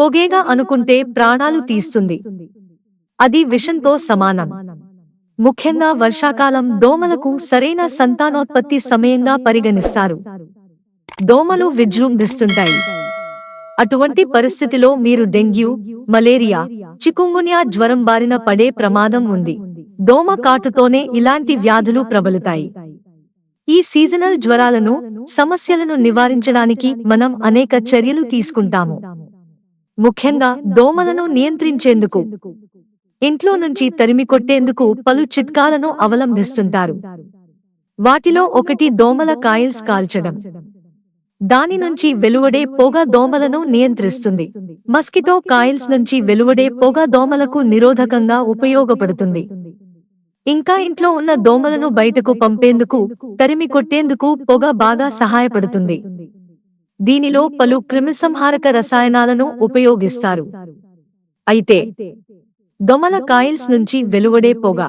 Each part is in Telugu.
పొగేగా అనుకుంటే ప్రాణాలు తీస్తుంది. అది విషంతో సమానం. ముఖ్యంగా వర్షాకాలం దోమలకు సరైన సంతానోత్పత్తి సమయంగా పరిగణిస్తారు. దోమలు విజృంభిస్తుంటాయి. అటువంటి పరిస్థితిలో మీరు డెంగ్యూ మలేరియా చికుంగున్యా జ్వరం బారిన పడే ప్రమాదం ఉంది. దోమ కాటుతోనే ఇలాంటి వ్యాధులు ప్రబలుతాయి. ఈ సీజనల్ జ్వరాలను సమస్యలను నివారించడానికి మనం అనేక చర్యలు తీసుకుంటాము. ముఖ్యంగా దోమలను నియంత్రించేందుకు. ఇంట్లో నుంచి తరిమి కొట్టేందుకు పలు చిట్కాలను అవలంబిస్తుంటారు వాటిలో ఒకటి దోమల కాయిల్స్ కాల్చడం. దాని నుంచి వెలువడే పొగ దోమలను నియంత్రిస్తుంది. మస్కిటో కాయిల్స్ నుంచి వెలువడే పొగ దోమలకు నిరోధకంగా ఉపయోగపడుతుంది. ఇంకా ఇంట్లో ఉన్న దోమలను బయటకు పంపేందుకు తరిమి కొట్టేందుకు పొగ బాగా సహాయపడుతుంది. దీనిలో పలు క్రిమిసంహారక రసాయనాలను ఉపయోగిస్తారు. అయితే దొమల కాయిల్స్ నుంచి వెలువడే పొగ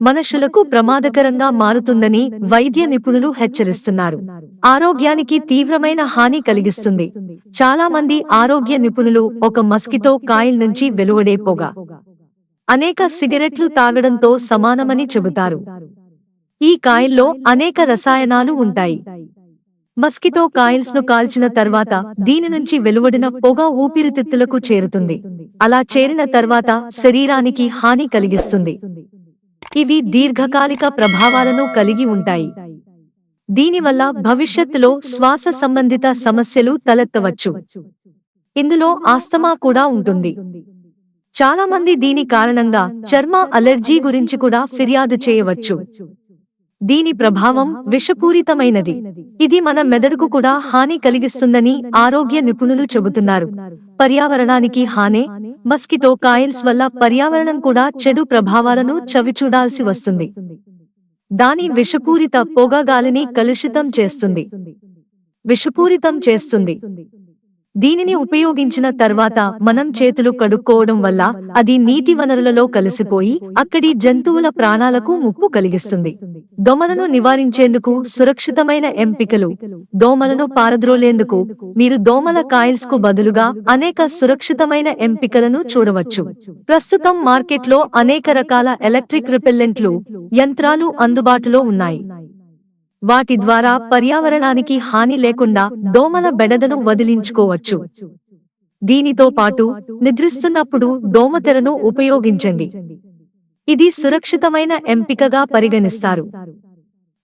మనుషులకు ప్రమాదకరంగా మారుతుందని వైద్య నిపుణులు హెచ్చరిస్తున్నారు. ఆరోగ్యానికి తీవ్రమైన హాని కలిగిస్తుంది. చాలా మంది ఆరోగ్య నిపుణులు ఒక మస్కిటో కాయిల్ నుంచి వెలువడే పొగ అనేక సిగరెట్లు తాగడంతో సమానమని చెబుతారు. ఈ కాయిల్లో అనేక రసాయనాలు ఉంటాయి. మస్కిటో కాయిల్స్ను కాల్చిన తర్వాత దీని నుంచి వెలువడిన పొగ ఊపిరితిత్తులకు చేరుతుంది. అలా చేరిన తర్వాత శరీరానికి హాని కలిగిస్తుంది. ఇవి దీర్ఘకాలిక ప్రభావాలను కలిగి ఉంటాయి. దీనివల్ల భవిష్యత్తులో శ్వాస సంబంధిత సమస్యలు తలెత్తవచ్చు. ఇందులో ఆస్తమా కూడా ఉంటుంది. చాలామంది దీని కారణంగా చర్మ అలెర్జీ గురించి కూడా ఫిర్యాదు చేయవచ్చు. దీని ప్రభావం విషపూరితమైనది. ఇది మన మెదడుకు కూడా హాని కలిగిస్తుందని ఆరోగ్య నిపుణులు చెబుతున్నారు. పర్యావరణానికి హానే మస్కిటో కాయిల్స్ వల్ల పర్యావరణం కూడా చెడు ప్రభావాలను చవిచూడాల్సి వస్తుంది. దాని విషపూరిత పొగ గాలిని కలుషితం చేస్తుంది. విషపూరితం చేస్తుంది. దీనిని ఉపయోగించిన తర్వాత మనం చేతులు కడుక్కోవడం వల్ల అది నీటి వనరులలో కలిసిపోయి అక్కడి జంతువుల ప్రాణాలకు ముప్పు కలిగిస్తుంది. దోమలను నివారించేందుకు సురక్షితమైన ఎంపికలు. దోమలను పారద్రోలేందుకు మీరు దోమల కాయిల్స్కు బదులుగా అనేక సురక్షితమైన ఎంపికలను చూడవచ్చు. ప్రస్తుతం మార్కెట్లో అనేక రకాల ఎలక్ట్రిక్ రిపెల్లెంట్లు యంత్రాలు అందుబాటులో ఉన్నాయి. వాటి ద్వారా పర్యావరణానికి హాని లేకుండా దోమల బెడదను వదిలించుకోవచ్చు. దీనితో పాటు నిద్రిస్తున్నప్పుడు దోమతెరను ఉపయోగించండి. ఇది సురక్షితమైన ఎంపికగా పరిగణిస్తారు.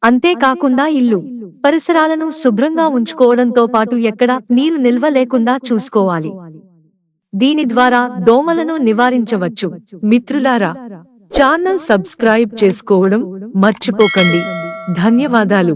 అంతేకాకుండా ఇల్లు పరిసరాలను శుభ్రంగా ఉంచుకోవడంతో పాటు ఎక్కడ నీరు నిల్వ లేకుండా చూసుకోవాలి. దీని ద్వారా దోమలను నివారించవచ్చు. మిత్రులారా ఛానల్ సబ్స్క్రైబ్ చేసుకోవడం మర్చిపోకండి. ధన్యవాదాలు.